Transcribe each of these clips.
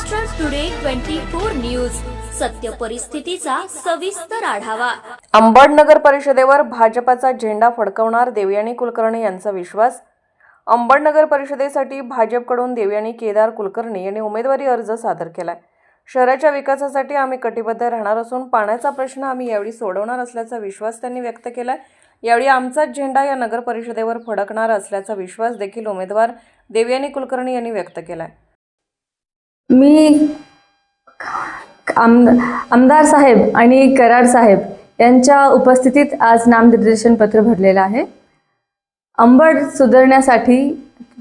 Maharashtra today twenty four news सत्य परिस्थितीचा सविस्तर आढावा. अंबड नगर परिषदेवर भाजपाचा झेंडा फडकवणार देवयानी कुलकर्णी यांचा विश्वास? अंबड नगर परिषदेसाठी भाजपकडून देवयानी केदार कुलकर्णी यांनी उमेदवारी अर्ज सादर केलाय. शहराच्या विकासासाठी आम्ही कटिबद्ध राहणार असून पाण्याचा प्रश्न आम्ही यावेळी सोडवणार असल्याचा विश्वास त्यांनी व्यक्त केलाय. यावेळी आमचाच झेंडा या नगर परिषदेवर फडकणार असल्याचा विश्वास देखील उमेदवार देवयानी कुलकर्णी यांनी व्यक्त केलाय. मी आम आमदार साहेब आणि कराड साहेब यांच्या उपस्थितीत आज नामनिर्देशन पत्र भरलेलं आहे. अंबड सुधारण्यासाठी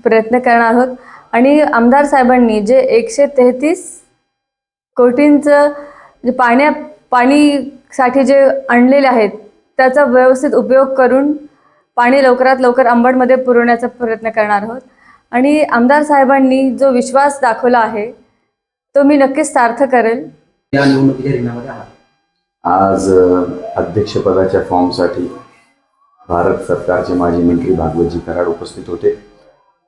प्रयत्न करणार आहोत आणि आमदार साहेबांनी जे एकशे तेहतीस कोटींचं जे पाण्या पाणीसाठी जे आणलेले आहेत त्याचा व्यवस्थित उपयोग करून पाणी लवकरात लवकर अंबडमध्ये पुरवण्याचा प्रयत्न करणार आहोत. आणि आमदार साहेबांनी जो विश्वास दाखवला आहे तो मी नक्कीच सार्थ करेल. या निवडणुकीच्या रिंगणामध्ये आहात. आज अध्यक्षपदाच्या फॉर्मसाठी भारत सरकारचे माजी मंत्री भागवतजी कराड उपस्थित होते.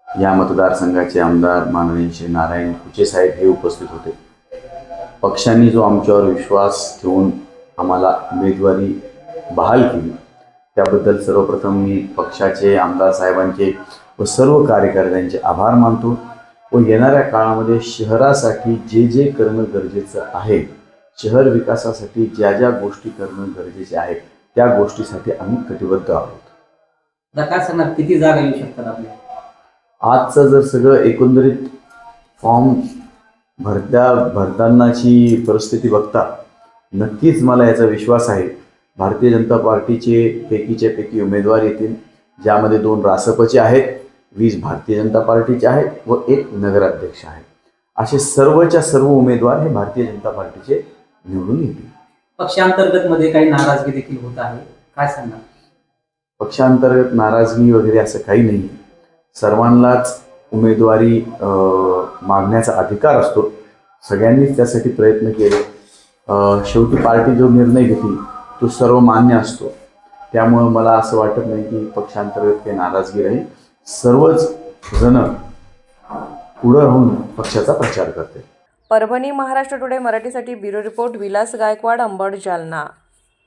या मतदारसंघाचे आमदार माननीय श्री नारायण कुचे साहेब हे उपस्थित होते. पक्षांनी जो आमच्यावर विश्वास ठेवून आम्हाला उमेदवारी बहाल केली त्याबद्दल सर्वप्रथम मी पक्षाचे आमदार साहेबांचे व सर्व कार्यकर्त्यांचे आभार मानतो. व येणाऱ्या काळामध्ये शहरासाठी जे जे करणं गरजेचं आहे शहर विकासासाठी ज्या ज्या गोष्टी करणं गरजेचे आहे त्या गोष्टीसाठी आम्ही कटिबद्ध आहोत. सांगणार किती जागा येऊ शकतात आपल्या? आजचं जर सगळं एकंदरीत फॉर्म भरत्या भरतानाची परिस्थिती बघता नक्कीच मला याचा विश्वास आहे. भारतीय जनता पार्टीचे पैकीचे पैकी उमेदवार येतील ज्यामध्ये दोन रासपचे आहेत. वीस भारतीय जनता पार्टीचे आहेत व एक नगराध्यक्ष आहे असे सर्वच्या सर्व उमेदवार हे भारतीय जनता पार्टीचे निवडून येतील. पक्षांतर्गत मध्ये काही नाराजगी देखील होत आहे. काय सांगणार पक्षांतर्गत नाराजगी वगैरे असं काही नाही. सर्वांनाच उमेदवारी मागण्याचा अधिकार असतो. सगळ्यांनीच त्यासाठी प्रयत्न केले. शेवटी पार्टी जो निर्णय घेतली तो सर्व मान्य असतो. त्यामुळं मला असं वाटत नाही की पक्षांतर्गत काही नाराजगी राहील. सर्वच जण पुढं राहून पक्षाचा प्रचार करते परभणी महाराष्ट्र टुडे मराठीसाठी ब्युरो रिपोर्ट विलास गायकवाड अंबड जालना.